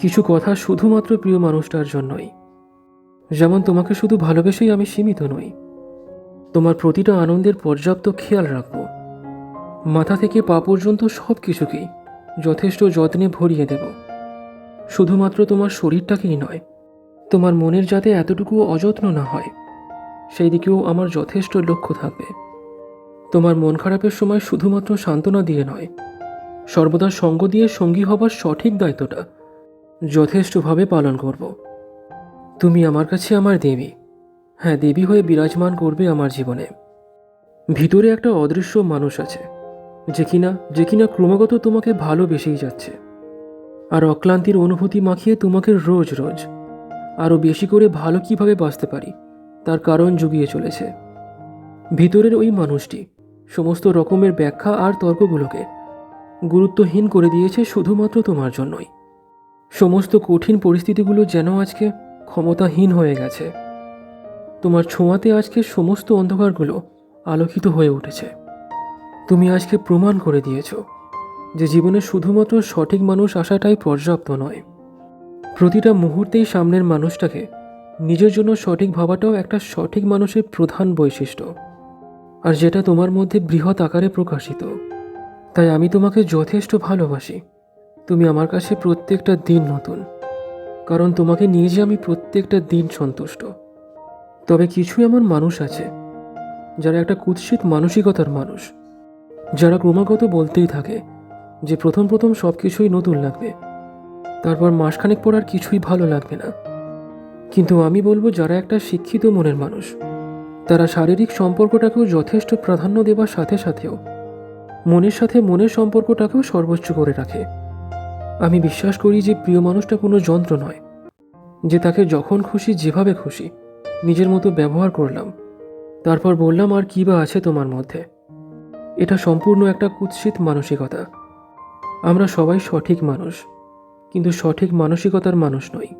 কিছু কথা শুধুমাত্র প্রিয় মানুষটার জন্যই। যেমন তোমাকে শুধু ভালোবেসেই আমি সীমিত নই, তোমার প্রতিটা আনন্দের পর্যাপ্ত খেয়াল রাখব। মাথা থেকে পা পর্যন্ত সব কিছুকেই যথেষ্ট যত্নে ভরিয়ে দেব। শুধুমাত্র তোমার শরীরটাকেই নয়, তোমার মনের যাতে এতটুকু অযত্ন না হয় সেই দিকেও আমার যথেষ্ট লক্ষ্য থাকবে। তোমার মন খারাপের সময় শুধুমাত্র সান্ত্বনা দিয়ে নয়, সর্বদা সঙ্গ দিয়ে সঙ্গী হবার সঠিক দায়িত্বটা যথেষ্টভাবে পালন করব। তুমি আমার কাছে আমার দেবী। হ্যাঁ দেবী হয়ে বিরাজমান করবে আমার জীবনে। ভিতরে একটা অদৃশ্য মানুষ আছে, যে কিনা যে কিনা ক্রমাগত তোমাকে ভালোবেসেই যাচ্ছে। আর অক্লান্তির অনুভূতি মাখিয়ে তোমাকে রোজ রোজ আরও বেশি করে ভালো কীভাবে বাঁচতে পারি, তার কারণ জুগিয়ে চলেছে। ভিতরের ওই মানুষটি, সমস্ত রকমের ব্যাখ্যা আর তর্কগুলোকে গুরুত্বহীন করে দিয়েছে শুধুমাত্র তোমার জন্যই। সমস্ত কঠিন পরিস্থিতিগুলো যেন আজকে ক্ষমতাহীন হয়ে গেছে। তোমার ছোঁয়াতে আজকে সমস্ত অন্ধকারগুলো আলোকিত হয়ে উঠেছে। তুমি আজকে প্রমাণ করে দিয়েছ যে জীবনে শুধুমাত্র সঠিক মানুষ আসাটাই পর্যাপ্ত নয়। প্রতিটা মুহূর্তেই সামনের মানুষটাকে নিজের জন্য সঠিক ভাবাটাও একটা সঠিক মানুষের প্রধান বৈশিষ্ট্য। আর যেটা তোমার মধ্যে বৃহৎ আকারে প্রকাশিত। তাই আমি তোমাকে যথেষ্ট ভালোবাসি। তুমি আমার কাছে প্রত্যেকটা দিন নতুন, কারণ তোমাকে নিয়ে যে আমি প্রত্যেকটা দিন সন্তুষ্ট। তবে কিছু এমন মানুষ আছে, যারা একটা কুৎসিত মানসিকতার মানুষ, যারা ক্রমাগত বলতেই থাকে যে প্রথম প্রথম সব কিছুই নতুন লাগবে, তারপর মাসখানেক পর আর কিছুই ভালো লাগবে না। কিন্তু আমি বলব যারা একটা শিক্ষিত মনের মানুষ, তারা শারীরিক সম্পর্কটাকেও যথেষ্ট প্রাধান্য দেওয়ার সাথে সাথেও মনের সাথে মনের সম্পর্কটাকেও সর্বোচ্চ করে রাখে। আমি বিশ্বাস করি যে প্রিয় মানুষটা কোনো যন্ত্র নয়, যে তাকে যখন খুশি যেভাবে খুশি নিজের মতো ব্যবহার করলাম। তারপর বললাম, আর কী বা আছে তোমার মধ্যে? এটা সম্পূর্ণ একটা কুৎসিত মানসিকতা। আমরা সবাই সঠিক মানুষ, কিন্তু সঠিক মানসিকতার মানুষ নই।